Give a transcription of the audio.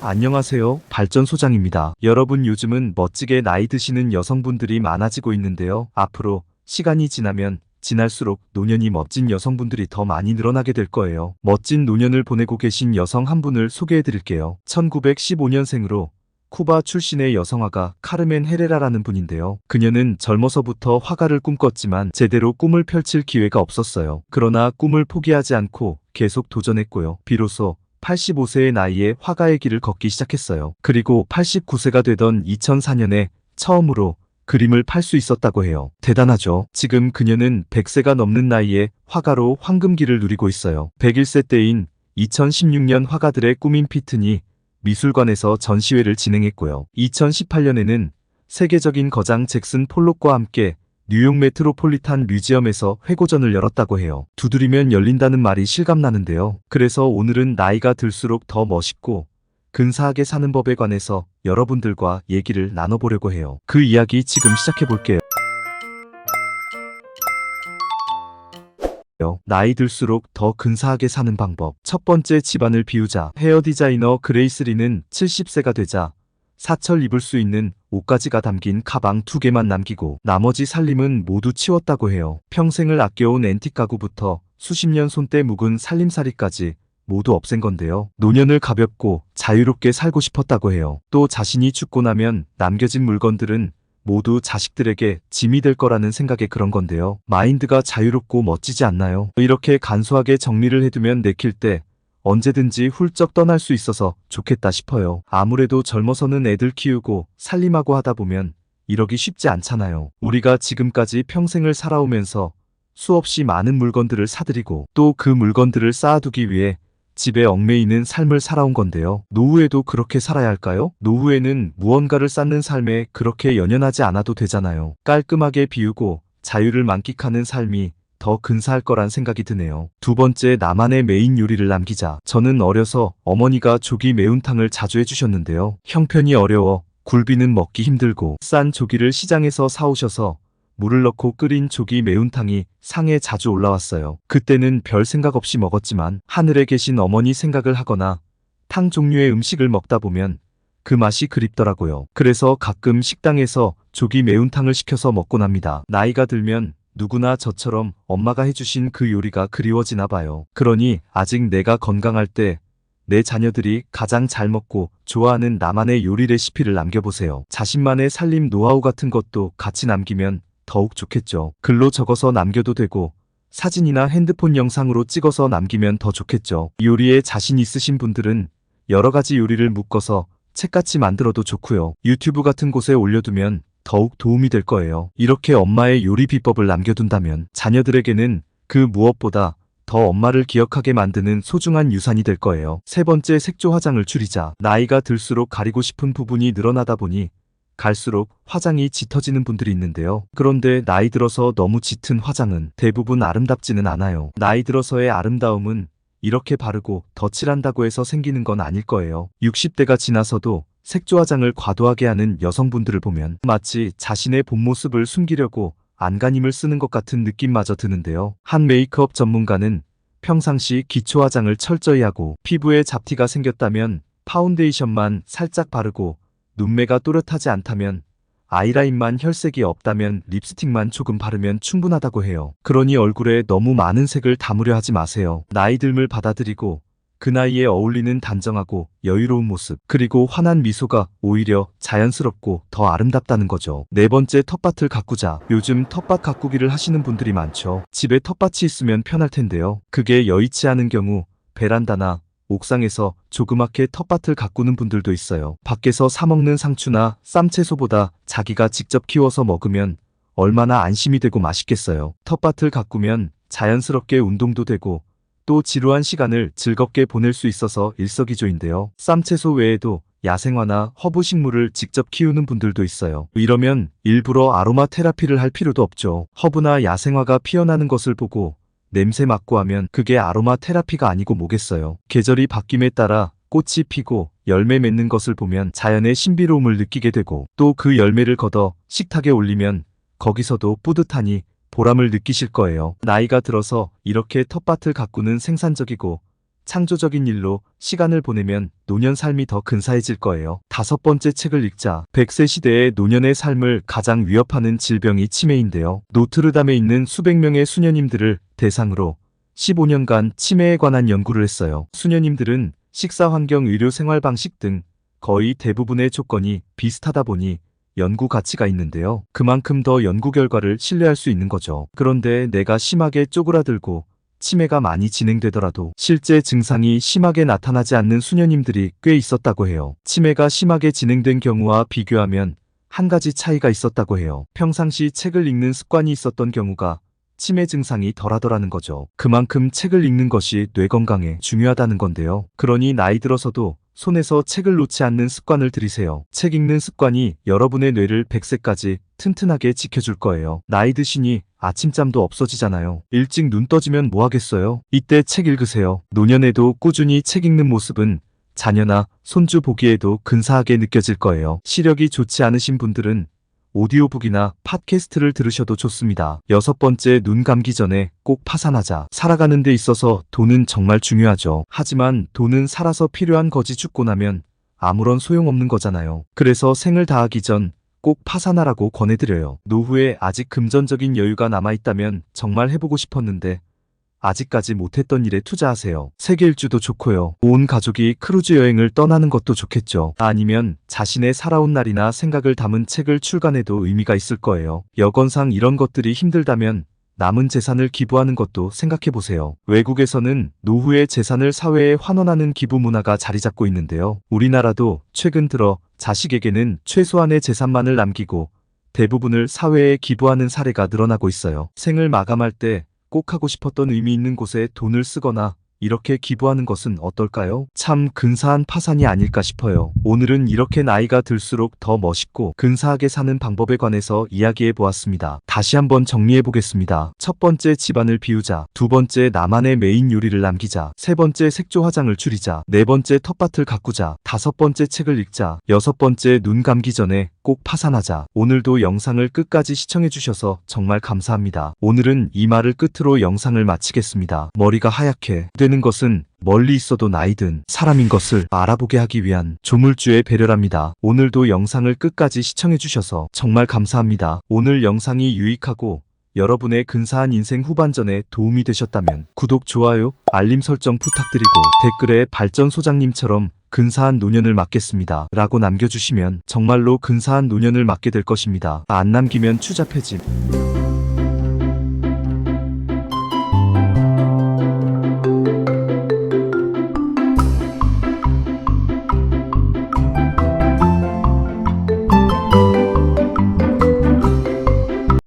안녕하세요. 발전소장입니다. 여러분 요즘은 멋지게 나이 드시는 여성분들이 많아지고 있는데요. 앞으로 시간이 지나면 지날수록 노년이 멋진 여성분들이 더 많이 늘어나게 될 거예요. 멋진 노년을 보내고 계신 여성 한 분을 소개해 드릴게요. 1915년생으로 쿠바 출신의 여성화가 카르멘 헤레라라는 분인데요. 그녀는 젊어서부터 화가를 꿈꿨지만 제대로 꿈을 펼칠 기회가 없었어요. 그러나 꿈을 포기하지 않고 계속 도전했고요. 비로소 85세의 나이에 화가의 길을 걷기 시작했어요. 그리고 89세가 되던 2004년에 처음으로 그림을 팔 수 있었다고 해요. 대단하죠? 지금 그녀는 100세가 넘는 나이에 화가로 황금기를 누리고 있어요. 101세 때인 2016년 화가들의 꿈인 피트니 미술관에서 전시회를 진행했고요. 2018년에는 세계적인 거장 잭슨 폴록과 함께 뉴욕 메트로폴리탄 뮤지엄에서 회고전을 열었다고 해요. 두드리면 열린다는 말이 실감나는데요. 그래서 오늘은 나이가 들수록 더 멋있고 근사하게 사는 법에 관해서 여러분들과 얘기를 나눠보려고 해요. 그 이야기 지금 시작해볼게요. 나이 들수록 더 근사하게 사는 방법. 첫 번째 집안을 비우자. 헤어 디자이너 그레이스 리는 70세가 되자 사철 입을 수 있는 옷가지가 담긴 가방 두 개만 남기고 나머지 살림은 모두 치웠다고 해요. 평생을 아껴온 앤틱 가구부터 수십 년 손때 묵은 살림살이까지 모두 없앤 건데요. 노년을 가볍고 자유롭게 살고 싶었다고 해요. 또 자신이 죽고 나면 남겨진 물건들은 모두 자식들에게 짐이 될 거라는 생각에 그런 건데요. 마인드가 자유롭고 멋지지 않나요? 이렇게 간소하게 정리를 해두면 내킬 때 언제든지 훌쩍 떠날 수 있어서 좋겠다 싶어요. 아무래도 젊어서는 애들 키우고 살림하고 하다 보면 이러기 쉽지 않잖아요. 우리가 지금까지 평생을 살아오면서 수없이 많은 물건들을 사들이고 또 그 물건들을 쌓아두기 위해 집에 얽매이는 삶을 살아온 건데요. 노후에도 그렇게 살아야 할까요? 노후에는 무언가를 쌓는 삶에 그렇게 연연하지 않아도 되잖아요. 깔끔하게 비우고 자유를 만끽하는 삶이 더 근사할 거란 생각이 드네요. 두 번째, 나만의 메인 요리를 남기자. 저는 어려서 어머니가 조기 매운탕을 자주 해주셨는데요. 형편이 어려워 굴비는 먹기 힘들고 싼 조기를 시장에서 사오셔서 물을 넣고 끓인 조기 매운탕이 상에 자주 올라왔어요. 그때는 별 생각 없이 먹었지만 하늘에 계신 어머니 생각을 하거나 탕 종류의 음식을 먹다 보면 그 맛이 그립더라고요. 그래서 가끔 식당에서 조기 매운탕을 시켜서 먹곤 합니다. 나이가 들면 누구나 저처럼 엄마가 해주신 그 요리가 그리워지나 봐요. 그러니 아직 내가 건강할 때 내 자녀들이 가장 잘 먹고 좋아하는 나만의 요리 레시피를 남겨보세요. 자신만의 살림 노하우 같은 것도 같이 남기면 더욱 좋겠죠. 글로 적어서 남겨도 되고 사진이나 핸드폰 영상으로 찍어서 남기면 더 좋겠죠. 요리에 자신 있으신 분들은 여러 가지 요리를 묶어서 책같이 만들어도 좋고요. 유튜브 같은 곳에 올려두면 더욱 도움이 될 거예요. 이렇게 엄마의 요리 비법을 남겨둔다면 자녀들에게는 그 무엇보다 더 엄마를 기억하게 만드는 소중한 유산이 될 거예요. 세 번째 색조 화장을 줄이자. 나이가 들수록 가리고 싶은 부분이 늘어나다 보니 갈수록 화장이 짙어지는 분들이 있는데요. 그런데 나이 들어서 너무 짙은 화장은 대부분 아름답지는 않아요. 나이 들어서의 아름다움은 이렇게 바르고 덧칠한다고 해서 생기는 건 아닐 거예요. 60대가 지나서도 색조 화장을 과도하게 하는 여성분들을 보면 마치 자신의 본 모습을 숨기려고 안간힘을 쓰는 것 같은 느낌마저 드는데요. 한 메이크업 전문가는 평상시 기초 화장을 철저히 하고 피부에 잡티가 생겼다면 파운데이션만 살짝 바르고 눈매가 또렷하지 않다면 아이라인만 혈색이 없다면 립스틱만 조금 바르면 충분하다고 해요. 그러니 얼굴에 너무 많은 색을 담으려 하지 마세요. 나이 듦을 받아들이고 그 나이에 어울리는 단정하고 여유로운 모습, 그리고 환한 미소가 오히려 자연스럽고 더 아름답다는 거죠. 네 번째 텃밭을 가꾸자. 요즘 텃밭 가꾸기를 하시는 분들이 많죠. 집에 텃밭이 있으면 편할 텐데요. 그게 여의치 않은 경우 베란다나 옥상에서 조그맣게 텃밭을 가꾸는 분들도 있어요. 밖에서 사먹는 상추나 쌈채소보다 자기가 직접 키워서 먹으면 얼마나 안심이 되고 맛있겠어요. 텃밭을 가꾸면 자연스럽게 운동도 되고 또 지루한 시간을 즐겁게 보낼 수 있어서 일석이조인데요. 쌈채소 외에도 야생화나 허브 식물을 직접 키우는 분들도 있어요. 이러면 일부러 아로마 테라피를 할 필요도 없죠. 허브나 야생화가 피어나는 것을 보고 냄새 맡고 하면 그게 아로마 테라피가 아니고 뭐겠어요. 계절이 바뀜에 따라 꽃이 피고 열매 맺는 것을 보면 자연의 신비로움을 느끼게 되고 또 그 열매를 걷어 식탁에 올리면 거기서도 뿌듯하니 보람을 느끼실 거예요. 나이가 들어서 이렇게 텃밭을 가꾸는 생산적이고 창조적인 일로 시간을 보내면 노년 삶이 더 근사해질 거예요. 다섯 번째 책을 읽자. 100세 시대의 노년의 삶을 가장 위협하는 질병이 치매인데요. 노트르담에 있는 수백 명의 수녀님들을 대상으로 15년간 치매에 관한 연구를 했어요. 수녀님들은 식사 환경, 의료 생활 방식 등 거의 대부분의 조건이 비슷하다 보니 연구 가치가 있는데요. 그만큼 더 연구 결과를 신뢰할 수 있는 거죠. 그런데 내가 심하게 쪼그라들고 치매가 많이 진행되더라도 실제 증상이 심하게 나타나지 않는 수녀님들이 꽤 있었다고 해요. 치매가 심하게 진행된 경우와 비교하면 한 가지 차이가 있었다고 해요. 평상시 책을 읽는 습관이 있었던 경우가 치매 증상이 덜하더라는 거죠. 그만큼 책을 읽는 것이 뇌 건강에 중요하다는 건데요. 그러니 나이 들어서도 손에서 책을 놓지 않는 습관을 들이세요. 책 읽는 습관이 여러분의 뇌를 100세까지 튼튼하게 지켜줄 거예요. 나이 드시니 아침잠도 없어지잖아요. 일찍 눈 떠지면 뭐 하겠어요? 이때 책 읽으세요. 노년에도 꾸준히 책 읽는 모습은 자녀나 손주 보기에도 근사하게 느껴질 거예요. 시력이 좋지 않으신 분들은 오디오북이나 팟캐스트를 들으셔도 좋습니다. 여섯 번째, 눈 감기 전에 꼭 파산하자. 살아가는 데 있어서 돈은 정말 중요하죠. 하지만 돈은 살아서 필요한 거지 죽고 나면 아무런 소용없는 거잖아요. 그래서 생을 다하기 전 꼭 파산하라고 권해드려요. 노후에 아직 금전적인 여유가 남아있다면 정말 해보고 싶었는데 아직까지 못했던 일에 투자하세요. 세계 일주도 좋고요. 온 가족이 크루즈 여행을 떠나는 것도 좋겠죠. 아니면 자신의 살아온 날이나 생각을 담은 책을 출간해도 의미가 있을 거예요. 여건상 이런 것들이 힘들다면 남은 재산을 기부하는 것도 생각해 보세요. 외국에서는 노후의 재산을 사회에 환원하는 기부 문화가 자리 잡고 있는데요. 우리나라도 최근 들어 자식에게는 최소한의 재산만을 남기고 대부분을 사회에 기부하는 사례가 늘어나고 있어요. 생을 마감할 때 꼭 하고 싶었던 의미 있는 곳에 돈을 쓰거나 이렇게 기부하는 것은 어떨까요? 참 근사한 파산이 아닐까 싶어요. 오늘은 이렇게 나이가 들수록 더 멋있고 근사하게 사는 방법에 관해서 이야기해 보았습니다. 다시 한번 정리해 보겠습니다. 첫 번째 집안을 비우자. 두 번째 나만의 메인 요리를 남기자. 세 번째 색조 화장을 줄이자. 네 번째 텃밭을 가꾸자. 다섯 번째 책을 읽자. 여섯 번째 눈 감기 전에 꼭 파산하자. 오늘도 영상을 끝까지 시청해 주셔서 정말 감사합니다. 오늘은 이 말을 끝으로 영상을 마치겠습니다. 머리가 하얗게 되는 것은 멀리 있어도 나이든 사람인 것을 알아보게 하기 위한 조물주의 배려랍니다. 오늘도 영상을 끝까지 시청해 주셔서 정말 감사합니다. 오늘 영상이 유익하고 여러분의 근사한 인생 후반전에 도움이 되셨다면 구독, 좋아요, 알림 설정 부탁드리고 댓글에 발전 소장님처럼 근사한 노년을 맞겠습니다. 라고 남겨주시면 정말로 근사한 노년을 맞게 될 것입니다. 안 남기면 추잡해짐.